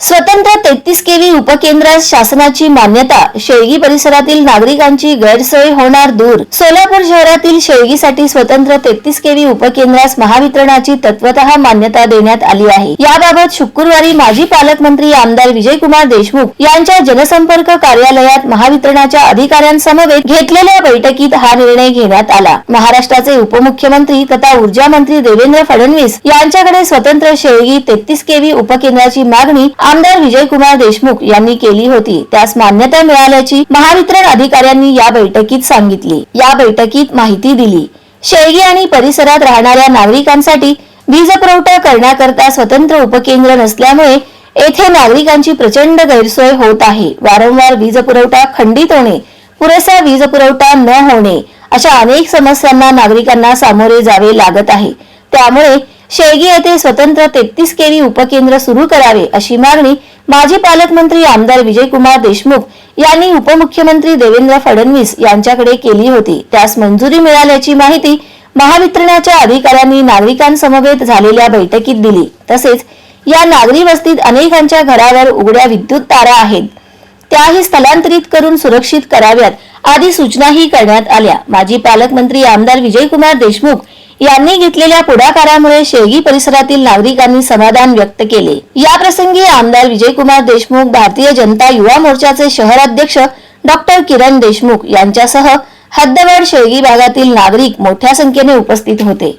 स्वतंत्र तेहतीस केवी उपकेंद्रास शासनाची मान्यता शेळगी परिसरातील नागरिकांची गैरसोय होणार दूर. सोलापूर शहरातील शेळगीसाठी स्वतंत्र तेहतीस केवी उपकेंद्रास महावितरणाची तत्वत मान्यता देण्यात आली आहे. याबाबत शुक्रवारी माजी पालकमंत्री आमदार विजयकुमार देशमुख यांच्या जनसंपर्क कार्यालयात महावितरणाच्या अधिकाऱ्यांसमवेत घेतलेल्या बैठकीत हा निर्णय घेण्यात आला. महाराष्ट्राचे उपमुख्यमंत्री तथा ऊर्जा मंत्री देवेंद्र फडणवीस यांच्याकडे स्वतंत्र शेळगी तेहतीस केवी उपकेंद्राची मागणी आमदार विजयकुमार देशमुख यांनी केली होती. त्यास मान्यता मिळाल्याची महावितरण अधिकाऱ्यांनी या बैठकीत सांगितली. या बैठकीत माहिती दिली. शेळगी आणि परिसरात राहणाऱ्या नागरिकांसाठी वीज पुरवठा करण्याकरता स्वतंत्र उपकेंद्र नसल्यामुळे येथे नागरिकांची प्रचंड गैरसोय होत आहे. वारंवार वीज पुरवठा खंडित होणे पुरेसा वीज पुरवठा न होणे अशा अनेक समस्यांना नागरिकांना सामोरे जावे लागत आहे. त्यामुळे शेळगी येथे स्वतंत्र तेहतीस केवी उपकेंद्र सुरू करावे अशी मागणी माजी पालकमंत्री आमदार विजयकुमार देशमुख यांनी उपमुख्यमंत्री देवेंद्र फडणवीस यांच्याकडे केली होती. त्यास मंजुरी मिळाल्याची माहिती महावितरणाच्या अधिकाऱ्यांनी नागरिकांसमवेत झालेल्या बैठकीत दिली. तसेच या नागरी वस्तीत अनेकांच्या घरावर उघड्या विद्युत तारा आहेत. त्याही स्थलांतरित करून सुरक्षित कराव्यात आदी सूचनाही करण्यात आल्या. माजी पालकमंत्री आमदार विजयकुमार देशमुख यांनी घेतलेल्या पुढाकारामुळे शेळगी परिसरातील नागरिकांनी समाधान व्यक्त केले. या प्रसंगी आमदार विजयकुमार देशमुख भारतीय जनता युवा मोर्चाचे शहराध्यक्ष डॉक्टर किरण देशमुख यांच्यासह हद्दवाड शेळगी भागातील नागरिक मोठ्या संख्येने उपस्थित होते.